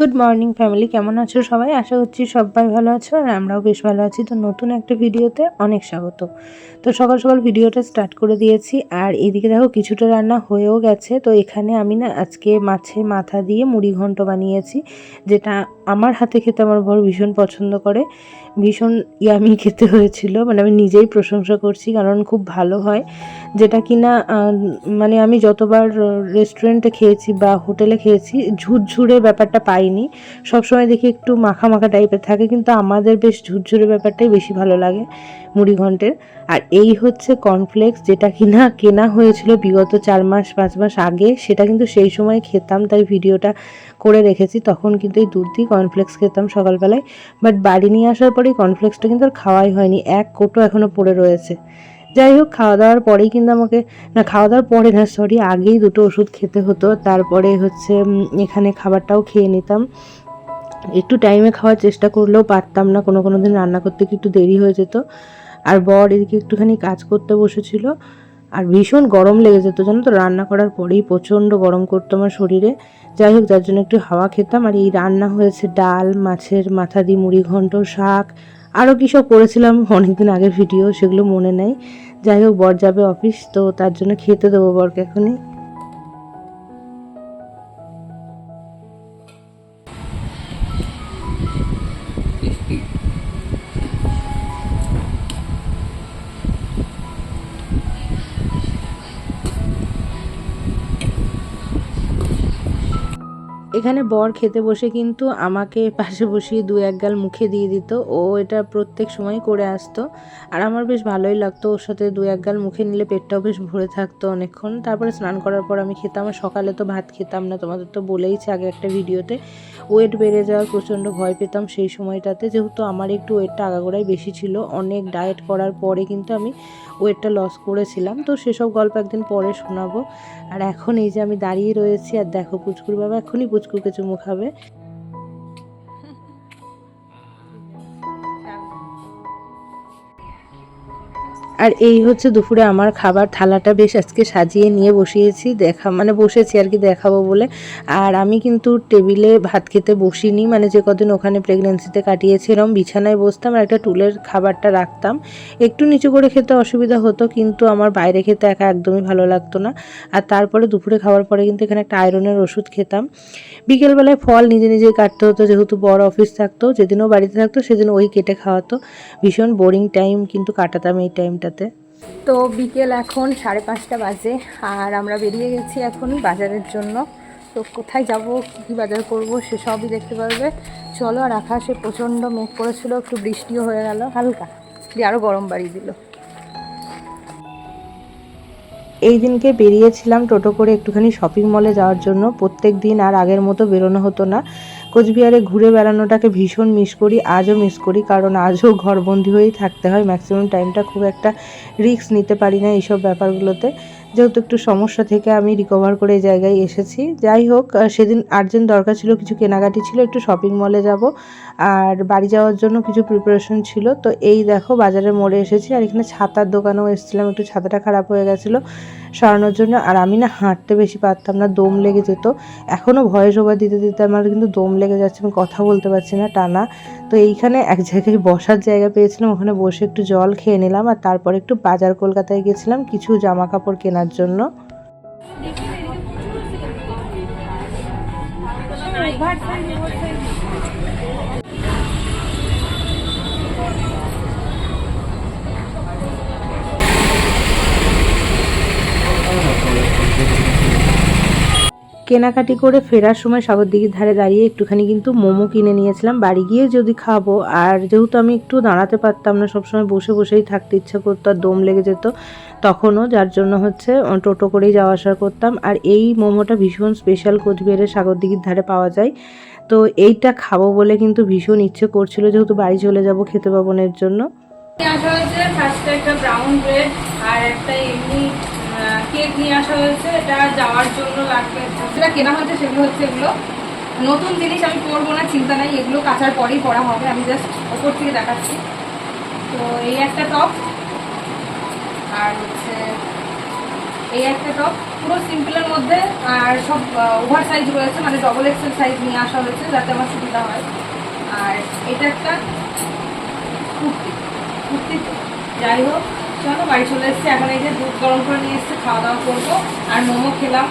Good morning family কেমন আছো সবাই? আশা করছি সবাই ভালো আছো আর আমরাও বেশ ভালো আছি। তো নতুন একটা ভিডিওতে অনেক স্বাগত। তো সকাল সকাল ভিডিওটা স্টার্ট করে দিয়েছি আর এদিকে দেখো কিছুটা রান্না হয়েও গেছে। তো এখানে আমি না আজকে মাছে মাথা দিয়ে মুড়ি ঘন্ট বানিয়েছি, যেটা আমার হাতে খেতে আমার বড় ভীষণ পছন্দ করে ভীষণ ইয়ামি খেতে হয়েছিল মানে আমি নিজেই প্রশংসা করছি কারণ খুব ভালো হয় যেটা কিনা আহ, মানে আমি যতবার রেস্টুরেন্টে খেয়েছি বা হোটেলে খেয়েছি ঝুরঝুরে ব্যাপারটা পাইনি সবসময় দেখি একটু মাখা মাখা টাইপের থাকে কিন্তু আমাদের বেশ ঝুরঝুরে ব্যাপারটাই বেশি ভালো লাগে মুড়ি ঘন্টের আর এই হচ্ছে কর্নফ্লেক্স যেটা কিনা, কেনা হয়েছিল বিগত চার মাস, পাঁচ মাস আগে, সেটা কিন্তু সেই সময় খেতাম, তাই ভিডিওটা করে রেখেছি। তখন কিন্তু এই দুধ দিয়ে কর্নফ্লেক্স খেতাম সকালবেলায়। বাট বাড়ি নিয়ে আসার পরেই কর্নফ্লেক্সটা কিন্তু আর খাওয়াই হয়নি, এক কোটো এখনও পড়ে রয়েছে। যাই হোক, খাওয়া দাওয়ার পরেই কিন্তু আমাকে, না, খাওয়া দাওয়ার পরে না সরি আগেই দুটো ওষুধ খেতে হতো। তারপরে হচ্ছে এখানে খাবারটাও খেয়ে নিতাম। একটু টাইমে খাওয়ার চেষ্টা করলেও পারতাম না, কোনো কোনো দিন রান্না করতে একটু দেরি হয়ে যেত। আর বর এদিকে একটুখানি কাজ করতে বসেছিল। আর ভীষণ গরম লেগে যেত জানো তো? রান্না করার পরেই প্রচণ্ড গরম করতো আমার শরীরে। যাই হোক, যার জন্য একটু হাওয়া খেতাম। আর এই রান্না হয়েছে ডাল, মাছের মাথা দিয়ে মুড়ি ঘন্ট, শাক। আরও কী সব করেছিলাম অনেকদিন আগের ভিডিও, সেগুলো মনে নেই। যাই হোক, বর যাবে অফিস, তো তার জন্য খেতে দেবো বরকে এখনই। এখানে বর খেতে বসে কিন্তু আমাকে পাশে বসিয়ে দু এক গাল মুখে দিয়ে দিত। ও এটা প্রত্যেক সময় করে আসতো। আর আমার বেশ ভালোই লাগতো ওর সাথে দু এক গাল মুখে নিলে পেটটাও বেশ ভরে থাকতো অনেকক্ষণ। তারপরে স্নান করার পর আমি খেতাম। আর সকালে তো ভাত খেতাম না, তোমাদের তো বলেইছে আগে একটা ভিডিওতে। ওয়েট বেড়ে যাওয়ার প্রচণ্ড ভয় পেতাম সেই সময়টাতে। যেহেতু আমার একটু ওয়েটটা আগাগোড়াই বেশি ছিল, অনেক ডায়েট করার পরে কিন্তু আমি ওয়েটটা লস করেছিলাম। তো সেসব গল্প একদিন পরে শোনাবো। আর এখন এই যে আমি দাঁড়িয়ে রয়েছি, আর দেখো পুচকুর বাবা এখনই পুচকুকে চুমু খাবে। আর এই হচ্ছে দুপুরে আমার খাবার। থালাটা বেশ আজকে সাজিয়ে নিয়ে বসিয়েছি, দেখা মানে বসেছি আর কি দেখাবো বলে। আর আমি কিন্তু টেবিলে ভাত খেতে বসিনি মানে যে কদিন ওখানে প্রেগনেন্সিতে কাটিয়েছিলাম, বিছানায় বসতাম আর একটা টুলের খাবারটা রাখতাম। একটু নিচু করে খেতে অসুবিধা হতো, কিন্তু আমার বাইরে খেতে একা একদমই ভালো লাগতো না। আর তারপরে দুপুরে খাওয়ার পরে কিন্তু এখানে একটা আয়রনের ওষুধ খেতাম। বিকেলবেলায় ফল নিজে নিজেই কাটতে হতো, যেহেতু বড় অফিস থাকতো, যেদিনও বাড়িতে থাকতো সেদিন ওই কেটে খাওয়াতো। ভীষণ বোরিং টাইম কিন্তু কাটাতাম এই টাইমটাতে তো বিকেল এখন সাড়ে পাঁচটা বাজে আর আমরা বেরিয়ে গেছি এখন বাজারের জন্য। তো কোথায় যাব কী কী বাজার করব সেসবই দেখতে পারবে। চলো আর আকাশে প্রচণ্ড মেঘ করেছিল একটু বৃষ্টিও হয়ে গেল হালকা। দিয়ে আরও গরম বাড়িয়ে দিল। এই দিনকে বেরিয়েছিলাম টোটো করে একটুখানি শপিং মলে যাওয়ার জন্য। প্রত্যেক দিন আর আগের মতো বেরোনো হতো না। কোচবিহারে ঘুরে বেড়ানোটাকে ভীষণ মিস করি, আজও মিস করি, কারণ আজও ঘরবন্দি হয়েই থাকতে হয় ম্যাক্সিমাম টাইমটা খুব একটা রিস্ক নিতে পারি না এইসব ব্যাপারগুলোতে। যেহেতু একটু সমস্যা থেকে আমি রিকভার করে এই জায়গায় এসেছি। যাই হোক সেদিন আর্জেন্ট দরকার ছিল, কিছু কেনাকাটি ছিল, একটু শপিং মলে যাব, আর বাড়ি যাওয়ার জন্য কিছু প্রিপারেশন ছিল। তো এই দেখো বাজারের মোড়ে এসেছি, আর এখানে ছাতার দোকানেও এসেছিলাম, একটু ছাতাটা খারাপ হয়ে গেছিল। সরানোর জন্য। আর আমি না হাঁটতে বেশি পারতাম না, দম লেগে যেত। এখনও ভয়েস ওভার দিতে দিতে আমার কিন্তু দম লেগে যাচ্ছে, আমি কথা বলতে পারছি না টানা। তো এইখানে এক জায়গায় বসার জায়গা পেয়েছিলাম, ওখানে বসে একটু জল খেয়ে নিলাম, আর তারপর একটু বাজার কলকাতায় গেছিলাম কিছু জামা কাপড় কেনার জন্য। কেনাকাটি করে ফেরার সময় সাগরদিঘির ধারে দাঁড়িয়ে একটুখানি কিন্তু মোমো কিনে নিয়েছিলাম। বাড়ি গিয়ে যদি খাব, আর যেহেতু আমি একটু দাঁড়াতে পারতাম না, সবসময় বসে বসেই থাকতে ইচ্ছা করতো, আর দম লেগে যেত, তখনও যার জন্য হচ্ছে টোটো করেই যাওয়া আসা করতাম। আর এই মোমোটা ভীষণ স্পেশাল কোচবিহারের সাগরদিঘির ধারে পাওয়া যায়। তো এইটা খাব বলে কিন্তু ভীষণ ইচ্ছে করছিল, যেহেতু বাড়ি চলে যাব খেতে পাবনের জন্য। আসা হয়েছে ফার্স্টে একটা ব্রাউন ব্রেড আর একটা এমনি কেক নিয়ে আসা হয়েছে, এটা যাওয়ার জন্য লাগবে। যেটা কেনা হয়েছে সেগুলো হচ্ছে এগুলো। নতুন জিনিস আমি পরবো না, চিন্তা নাই, এগুলো কাচার পরেই পরা হবে, আমি জাস্ট ওপর থেকে দেখাচ্ছি। তো এই একটা টপ আর হচ্ছে এই একটা টপ পুরো সিম্পলের মধ্যে, আর সব ওভার সাইজ রয়েছে মানে ডবল এক্সেল সাইজ নিয়ে আসা হয়েছে, যাতে আমার সুবিধা হয়। আর এটা একটা কুর্তি কুর্তি যাই হোক চলো, বাড়ি চলে এসেছি। এখন এই যে দুধ গরম করে নিয়ে এসেছি, খাওয়া দাওয়া করব। আর মোমো খেলাম।